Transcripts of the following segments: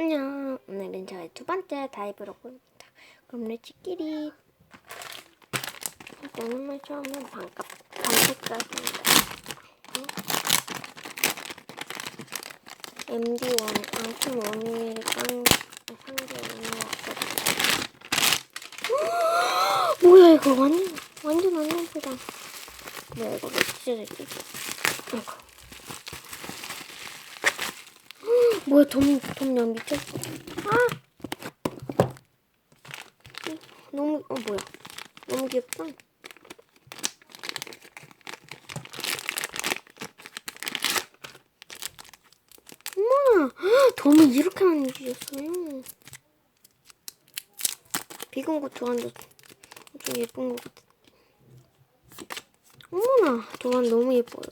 안녕. 오늘은 저의 두 번째 다이브 로그입니다. 그럼 렛츠끼리. 맨 처음은 반값, 반색깔입니다. MD1, 앙큼 원일 깡, 상대 원일 왔거든요. 뭐야, 이거 완전, 완전 완전 예쁘다. 뭐야, 이거 몇 찢어졌지? 아이고. 뭐야 돔, 돔냥 미쳤어 아! 너무 어 뭐야. 너무 귀엽다. 어머나! 돔이 이렇게 많이 주셨어요. 비공구 도안도 좀 예쁜 것 같아. 어머나! 도안 너무 예뻐요.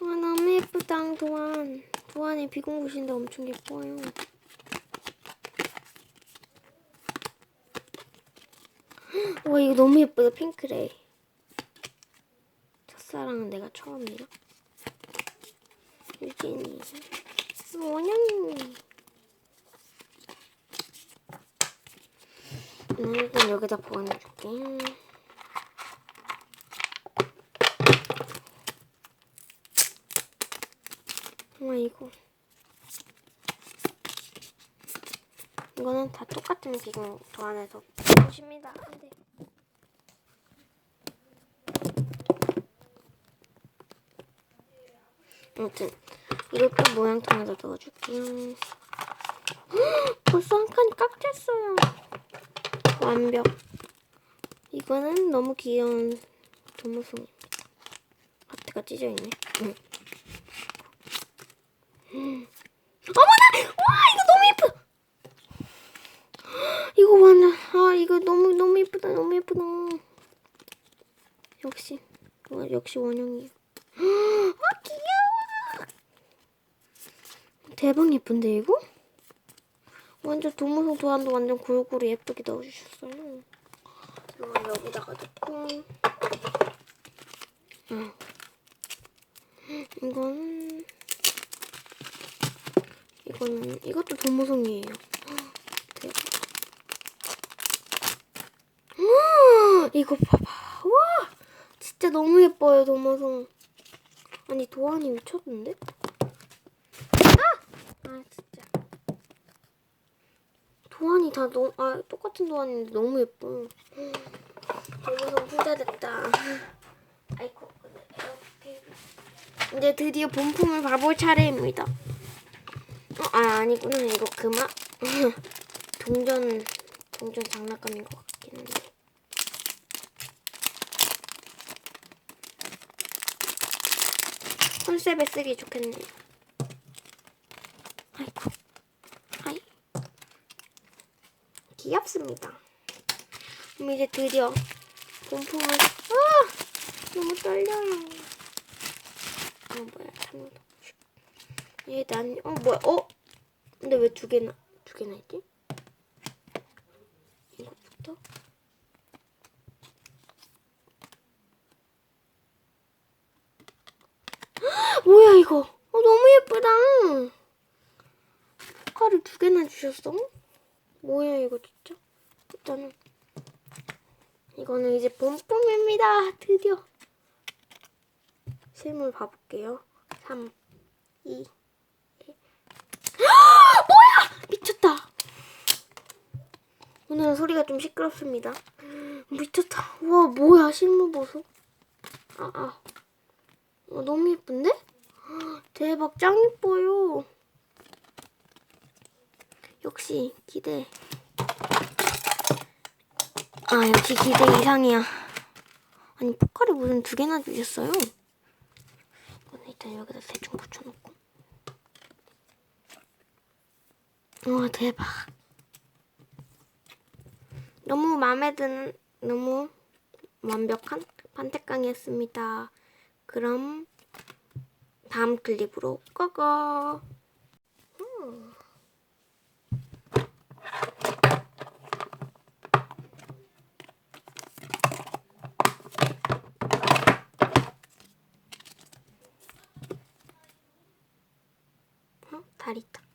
와 너무 예쁘다 도안 도안이 비공구신데 엄청 예뻐요. 와 이거 너무 예쁘다. 핑크레이. 첫사랑은 내가 처음이야 유진이. 원영이. 음, 일단 여기다 보내줄게 와 이거 이거는 다 똑같은 기능 도안에서 보십니다. 안돼. 아무튼 이것도 모양통에다 넣어줄게요. 헉, 벌써 한 칸이 꽉 찼어요. 완벽. 이거는 너무 귀여운 도무송입니다. 하트가 찢어있네. 응. 어머나! 와 이거 너무 예쁘다. 이거 완전 아 이거 너무 너무 예쁘다 너무 예쁘다. 역시 와, 역시 원영이에요. 아 귀여워. 대박 예쁜데 이거? 완전 도무송 도안도 완전 골고루 예쁘게 넣어주셨어요. 이거 여기다가 넣고. 응. 이건 이거는 이것도 도무송이에요. 대박. 이거. 와, 진짜 너무 예뻐요 도무송. 아니 도안이 미쳤는데? 아, 아 진짜. 도안이 다 너무 아 똑같은 도안인데 너무 예뻐. 도무송 후자됐다. 아이고 이렇게. 이제 드디어 본품을 봐볼 차례입니다. 어, 아 아니구나 이거 그만 동전 동전 장난감인 것 같긴 한데 컨셉에 쓰기 좋겠네요 아이고. 아이. 귀엽습니다. 그럼 이제 드디어 본품을 아! 너무 떨려요 아 뭐야. 잘못 얘난 어 뭐야. 어? 근데 왜 두 개나 두 개나 있지? 이것부터 뭐야 이거 어 너무 예쁘다 포카를 두 개나 주셨어 뭐야 이거 진짜 일단은 이거는 이제 본품입니다 드디어 실물 봐볼게요 3 2 미쳤다. 오늘은 소리가 좀 시끄럽습니다. 미쳤다. 우와 뭐야 실물 보소. 아 아. 어, 너무 예쁜데? 대박 짱 예뻐요. 역시 기대. 아 역시 기대 이상이야. 아니 포카를 무슨 두 개나 주셨어요? 이거는 일단 여기다 대충 붙여놓고. 우와 대박 너무 마음에 드는 너무 완벽한 판택강이었습니다 그럼 다음 클립으로 꺼고 음. 어? 달 있다